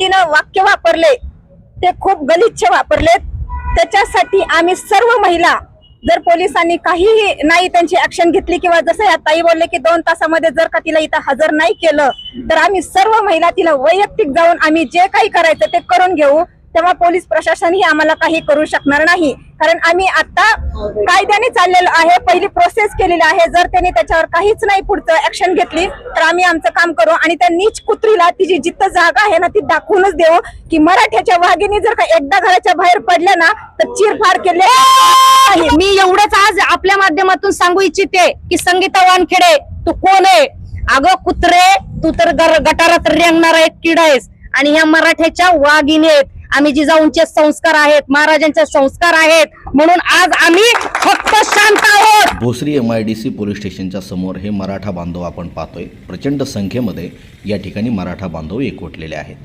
व्यक्तीनं वाक्य वापरले ते खूप गलिच्छ वापरलेत. त्याच्यासाठी आम्ही सर्व महिला जर पोलिसांनी काहीही नाही त्यांची ऍक्शन घेतली किंवा जसं या ताई बोलले की दोन तासामध्ये जर का तिला इथं हजर नाही केलं तर आम्ही सर्व महिला तिला वैयक्तिक जाऊन आम्ही जे काही करायचं ते करून घेऊ. तेव्हा पोलीस प्रशासनही आम्हाला काही करू शकणार नाही. कारण आम्ही आता कायद्याने चाललेलो आहे पहिली प्रोसेस केलेली आहे. जर त्यांनी त्याच्यावर काहीच नाही पुढचं ऍक्शन घेतली तर आम्ही आमचं काम करू आणि त्या नीच कुत्रीला तिची जिथं जागा आहे ना ती दाखवूनच देऊ. की मराठ्याच्या वाघिणी जर का एकदा घराच्या बाहेर पडल्या ना तर चिरफाड केले. आहे. मी एवढंच आज आपल्या माध्यमातून सांगू इच्छिते की संगीता वानखेडे तू कोण आहे? अगं कुत्रे तू तर गटारात रेंगणारा एक किडा आहेस. आणि ह्या मराठ्याच्या वाघिणी आहेत. आम्ही जिजाऊंचे संस्कार आहेत महाराजांचे संस्कार आहेत म्हणून आज आम्ही फक्त शांत आहोत. Bhosari M I D C police स्टेशनच्या समोर हे मराठा बांधव आपण पाहतोय. प्रचंड संख्येमध्ये या ठिकाणी मराठा बांधव एकवटलेले आहेत.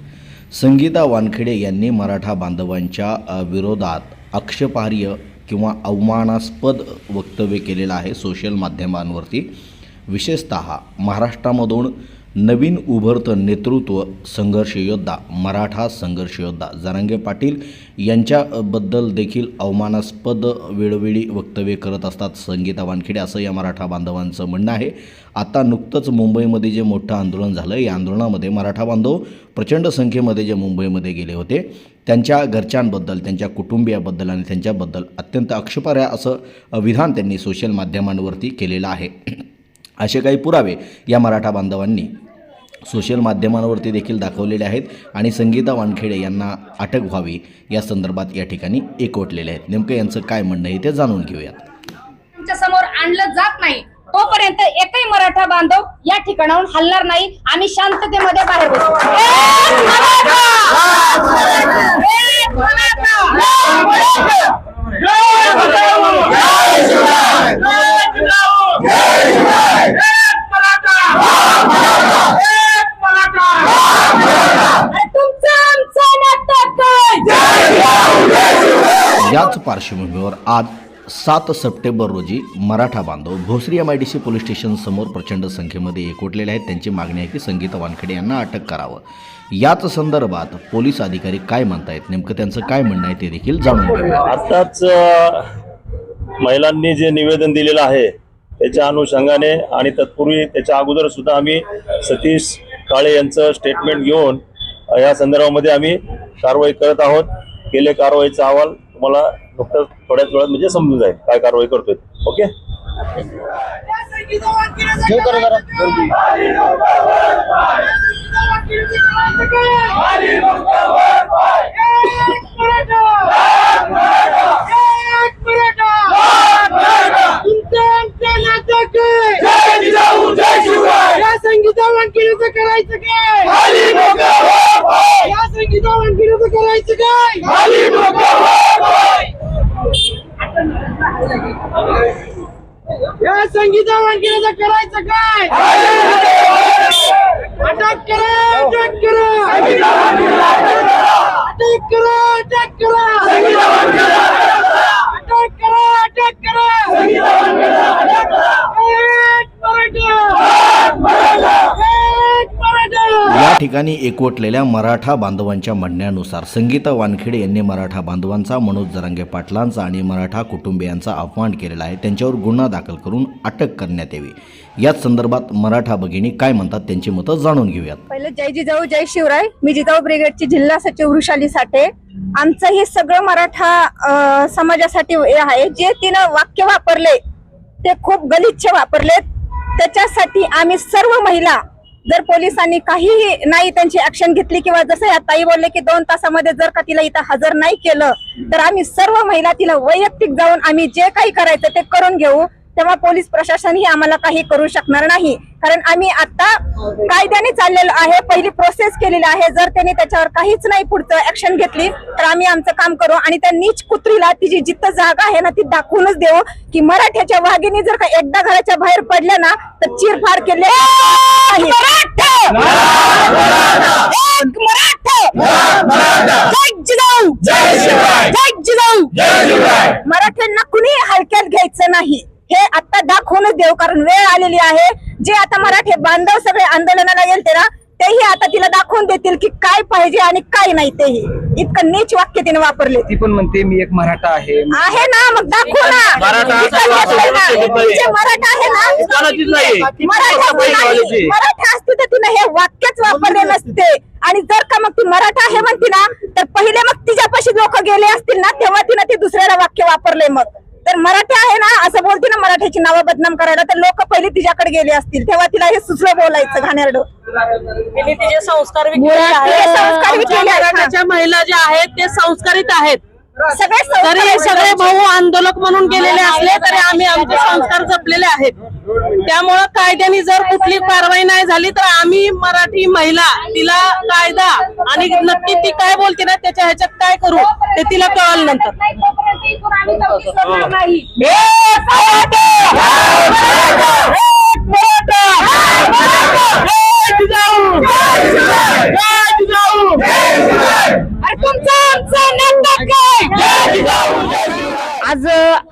संगीता वानखेडे यांनी मराठा बांधवांच्या विरोधात आक्षेपार्ह किंवा अवमानास्पद वक्तव्य केलेलं आहे सोशल माध्यमांवरती. विशेषत महाराष्ट्रामधून नवीन उभरतं नेतृत्व संघर्ष योद्धा मराठा संघर्ष योद्धा जरांगे पाटील यांच्याबद्दल देखील अवमानास्पद वेळोवेळी वक्तव्य करत असतात संगीता वानखेडे असं या मराठा बांधवांचं म्हणणं आहे. आता नुकतंच मुंबईमध्ये जे मोठं आंदोलन झालं या आंदोलनामध्ये मराठा बांधव प्रचंड संख्येमध्ये जे मुंबईमध्ये गेले होते त्यांच्या घरच्यांबद्दल त्यांच्या कुटुंबियाबद्दल आणि त्यांच्याबद्दल अत्यंत अक्षपर्या असं विधान त्यांनी सोशल माध्यमांवरती केलेलं आहे. असे काही पुरावे या मराठा बांधवांनी सोशल माध्यमांवरती देखील दाखवलेले आहेत आणि संगीता वानखेडे यांना अटक व्हावी या संदर्भात या ठिकाणी एकवटलेले आहेत. नेमकं यांचं काय म्हणणं आहे ते जाणून घेऊयात. तुमच्यासमोर आणलं जात नाही. तोपर्यंत एकही मराठा बांधव या ठिकाणाहून हलणार नाही आम्ही शांततेमध्ये बाहेर बसू एक मराठा! एक मराठा! अरे तुमचं आमचं नातं काय? याच पार्श्वभूमीवर आज सात सप्टेंबर रोजी मराठा बांधव Bhosari M I D C police station समोर प्रचंड संख्येमध्ये एकवटलेले आहेत. त्यांची मागणी आहे की संगीता वानखेडे यांना अटक करावं. याच संदर्भात पोलीस अधिकारी काय म्हणतायत? नेमकं त्यांचं काय म्हणणं आहे ते देखील जाणून घेऊया. आताच महिलांनी जे निवेदन दिलेलं आहे त्याच्या अनुषंगाने आणि तत्पूर्वी त्याच्या अगोदर सुद्धा आम्ही सतीश काळे यांचं स्टेटमेंट घेऊन या संदर्भामध्ये आम्ही कारवाई करत आहोत. केले कारवाईचा अहवाल तुम्हाला नुकतंच थोड्याच वेळात म्हणजे समजून जाईल काय कारवाई करतोय. ओके? या संगीता वानकिरीचं करायचं काय या संगीता वानकिरीचं करायचं काय या संगीता करायचं काय? अटक करा अटक करा. अटक करा अटक करा अटक करा अटक करा एक मराठा एक मराठा या ठिकाणी एकवटलेल्या मराठा बांधवांच्या म्हणण्यानुसार संगीता वानखेडे यांनी मराठा बांधवांचा मनोज जरांगे पाटलांचा आणि मराठा कुटुंबियांचा अपमान केलेला आहे. त्यांच्यावर गुन्हा दाखल करून अटक करण्यात यावी. याच संदर्भात मराठा भगिनी काय म्हणतात त्यांची मतं जाणून घेऊयात. पहिले जय जिजाऊ जय शिवराय. मी जिजाऊ ब्रिगेडची जिल्हा सचिव वृषाली साठे. आमचं हे सगळं मराठा समाजासाठी हे आहे. जे तिनं वाक्य वापरले ते खूप गलिच्छ वापरले त्याच्यासाठी आम्ही सर्व महिला जर पोलिसांनी काहीही नाही त्यांची ऍक्शन घेतली किंवा जसं या ताई बोलले की दोन तासामध्ये जर का तिला इथं हजर नाही केलं तर आम्ही सर्व महिला तिला वैयक्तिक जाऊन आम्ही जे काही करायचं ते करून घेऊ. तेव्हा पोलीस प्रशासनही आम्हाला काही करू शकणार नाही कारण आम्ही आता कायद्याने चाललेलो आहे पहिली प्रोसेस केलेली आहे जर त्यांनी त्याच्यावर काहीच नाही पुढचं ऍक्शन घेतली तर आम्ही आमचं काम करू आणि त्या नीच कुत्रीला तिची जिथं जागा आहे ना ती दाखवूनच देऊ की मराठ्याच्या वाघिणी जर का एकदा घराच्या बाहेर पडल्या ना तर चिरफाड केले आहे. एक मराठा! जय जिजाऊ! जय जिजाऊ! मराठ्यांना कुणी हलक्यात घ्यायचं नाही आता दाखवूनच देऊ कारण वेळ आलेली आहे. जे आता मराठी बांधव सगळे आंदोलनाला गेलते ना तेही आता तिला दाखवून देतील की काय पाहिजे आणि काय नाही तेही. इतकं नीच वाक्य तिने वापरले. ती पण म्हणते मी एक मराठा आहे. आहे ना मग दाखव ना. मराठा मराठा आहे ना. ती. मराठा असते तर तिने हे वाक्यच वापरले नसते. आणि जर का मग ती मराठा आहे म्हणती ना तर पहिले मग तिच्यापाशी लोक गेले असतील ना तेव्हा तिनं ते दुसऱ्याला वाक्य वापरले मग. तर मराठा आहे ना असं बोलते ना मराठ्याची नावं बदनाम करायला तर लोक पहिले तिच्याकडे गेले असतील तेव्हा तिला हे सुचलं बोलायचं घाणेरडं. तिचे संस्कार मराठाच्या महिला ज्या आहेत ते संस्कारित आहेत. सगळे तरी हे सगळे भाऊ आंदोलक म्हणून गेलेले असले तरी आम्ही आमचे संस्कार जपलेले आहेत. त्यामुळं कायद्याने जर कुठली कारवाई नाही झाली तर आम्ही मराठी महिला तिला कायदा आणि नक्की ती काय बोलते ना त्याच्या ह्याच्यात काय करू? ते तिला कळलं नंतर. आज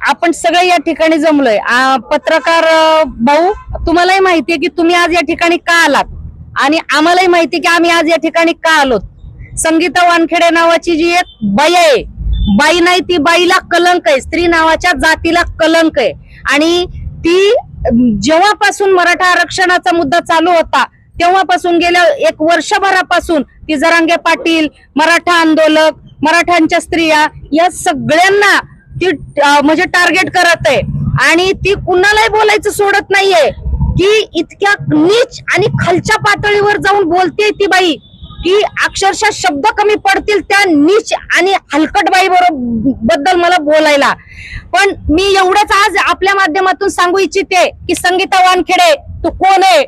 आपण सगळे या ठिकाणी जमलोय. आ, पत्रकार भाऊ तुम्हालाही माहितीये की तुम्ही आज या ठिकाणी का आलात? आणि आम्हालाही माहिती की आम्ही आज या ठिकाणी का आलोत? संगीता वानखेडे नावाची जी एक बाई आहे बाई नाही ती बाईला कलंक आहे. स्त्री नावाच्या जातीला कलंक आहे. आणि ती जेव्हापासून मराठा आरक्षणाचा मुद्दा चालू होता तेव्हापासून गेल्या एक वर्षभरापासून ती जरांगे पाटील मराठा आंदोलक मराठ्यांच्या स्त्रिया या सगळ्यांना ती म्हणजे टार्गेट करत आहे. आणि ती कुणालाही बोलायचं सोडत नाहीये. की इतक्या नीच आणि खालच्या पातळीवर जाऊन बोलते ती बाई. की अक्षरशः शब्द कमी पडतील त्या नीच आणि हलकटबाई बरोबर बद्दल मला बोलायला. पण मी एवढंच आज आपल्या माध्यमातून सांगू इच्छिते की संगीता वानखेडे तू कोण आहे?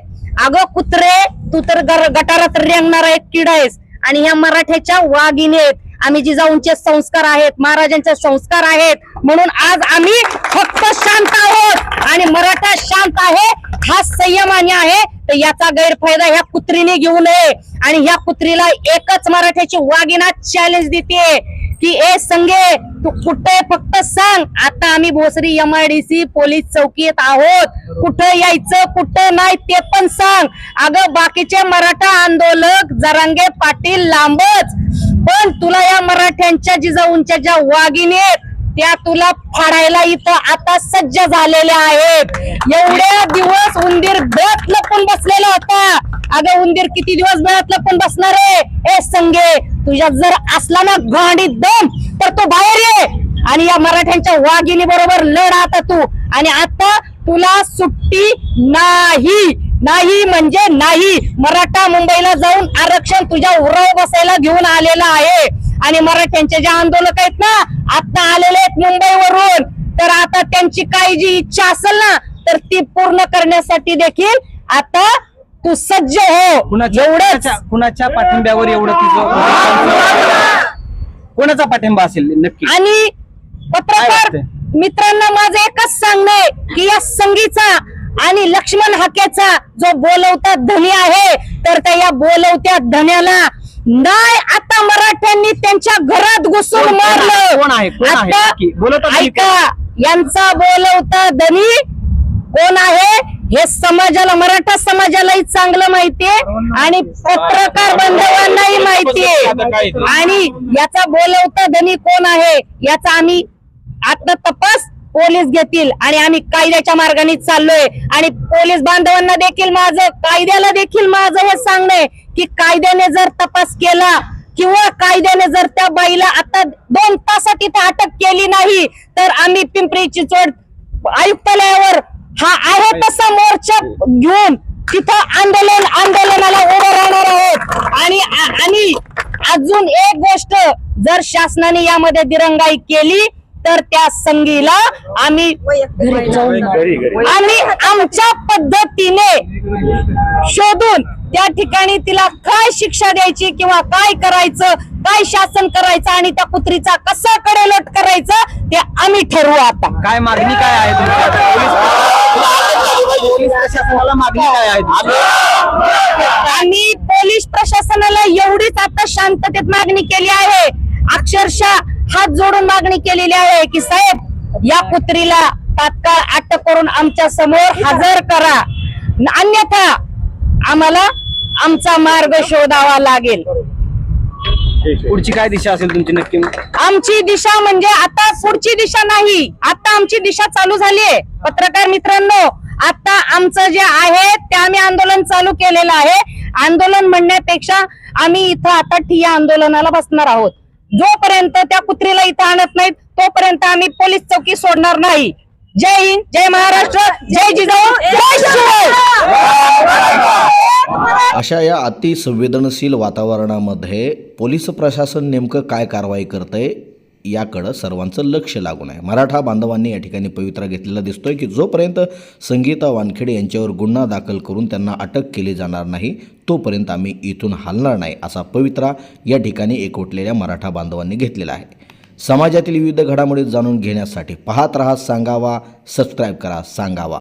अगं कुत्रे तू तर गटारात रेंगणारा एक किड आहेस. आणि ह्या मराठ्याच्या वाघिणी आहेत आम्ही जिजाऊंचे संस्कार आहेत महाराजांचे संस्कार आहेत. म्हणून आज आम्ही फक्त शांत आहोत आणि मराठा शांत आहे हा संयमाने आहे तर याचा गैरफायदा ह्या कुत्रीने घेऊ नये. आणि ह्या कुत्रीला एकच मराठ्याची वागिना चॅलेंज देते. की ए संगे तू कुठे फक्त सांग. आता आम्ही भोसरी एमआयडीसी पोलीस चौकीत आहोत. कुठं यायचं कुठं नाही ते पण सांग. अगं बाकीचे मराठा आंदोलक जरांगे पाटील लांबच. पण तुला या मराठ्यांच्या जिजाऊंच्या ज्या वाघिणी आहेत त्या तुला फाडायला इथं आता सज्ज झालेल्या आहेत. एवढ्या दिवस उंदीर बेत लपून बसलेला होता. अगं उंदीर किती दिवस बेळात लपून बसणार आहे? ए संगे तुझ्या जर असला ना गांडीत दम तर तो बाहेर ये. आणि या मराठ्यांच्या वाघिणी बरोबर लढ आता तू. आणि आता तुला सुट्टी नाही. नाही म्हणजे नाही. मराठा मुंबईला जाऊन आरक्षण तुझ्या उराव बसायला घेऊन आलेला आहे. आणि मराठ्यांचे जे आंदोलक आहेत ना आता आलेले आहेत मुंबईवरून. तर आता त्यांची काही जी इच्छा असेल ना तर ती पूर्ण करण्यासाठी देखील आता तू सज्ज हो. कुणाच्या पाठिंब्यावर एवढं तुझं कोणाचा पाठिंबा असेल नक्की? आणि पत्रकार? मित्रांना माझं एकच सांगणं आहे की या संगीचा आणि लक्ष्मण हाकेचा जो बोलवता धनी आहे तर त्या या बोलवत्या धन्याला नाही आता मराठ्यांनी त्यांच्या घरात घुसून कोण- कोण आहे? मारलं. कोण आहे? कोण आहे? ऐका यांचा बोलवता धनी. कोण आहे? हे समाजाला मराठा समाजालाही चांगलं माहितीये आणि पत्रकार बांधवांनाही माहितीये. आणि याचा बोलवता धनी कोण आहे? याचा आम्ही आता तपास पोलीस घेतील आणि आम्ही कायद्याच्या मार्गाने चाललोय. आणि पोलीस बांधवांना देखील माझं कायद्याला देखील माझं हे सांगणं आहे की कायद्याने जर तपास केला किंवा कायद्याने जर त्या बाईला आता दोन तासात तिथे अटक केली नाही तर आम्ही पिंपरी चिंचवड आयुक्तालयावर हा आहे तसा मोर्चा घेऊन तिथं आंदोलन आंदोलनाला उभं राहणार आहोत. आणि आणि अजून एक गोष्ट जर शासनाने यामध्ये दिरंगाई केली तर त्या संगीला आम्ही आम्ही आमच्या पद्धतीने शोधून त्या ठिकाणी तिला काय शिक्षा द्यायची किंवा काय करायचं काय शासन करायचं आणि त्या कुत्रीचा कसा कडेलोट करायचं ते आम्ही ठरवू आता. काय मागणी काय आहे पोलीस- प्रशासनाला मागणी काय आहे? आम्ही पोलीस प्रशासनाला एवढीच आता शांततेत मागणी केली आहे. अक्षरशः हात जोडून मागणी केलेली आहे की साहेब या कुत्रीला तात्काळ अटक करून आमच्यासमोर हजर करा. अन्यथा आम्हाला आमचा मार्ग शोधावा लागेल. पुढची काय दिशा असेल तुमची नक्की? आमची दिशा म्हणजे आता पुढची दिशा नाही. आता आमची दिशा चालू झाली आहे पत्रकार मित्रांनो आता आमचं जे आहे ते आम्ही आंदोलन चालू केलेलं आहे. आंदोलन म्हणण्यापेक्षा आम्ही इथं आता ठिय्या आंदोलनाला बसणार आहोत. जोपर्यंत त्या कुत्रीला इथं आणत नाहीत तोपर्यंत आम्ही पोलीस चौकी सोडणार नाही. जय हिंद जय महाराष्ट्र जय जिजाऊ जय शिवाय! अशा या अतिसंवेदनशील वातावरणामध्ये पोलीस प्रशासन नेमकं काय कारवाई करतंय याकडं सर्वांचं लक्ष लागून आहे. मराठा बांधवांनी या ठिकाणी पवित्रा घेतलेला दिसतोय की जोपर्यंत संगीता वानखेडे यांच्यावर गुन्हा दाखल करून त्यांना अटक केली जाणार नाही तोपर्यंत आम्ही इथून हलणार नाही असा पवित्रा या ठिकाणी एकवटलेल्या मराठा बांधवांनी घेतलेला आहे. समाजातील विविध घडामोडी जाणून घेण्यासाठी पाहत रहा सांगावा सबस्क्राईब करा सांगावा.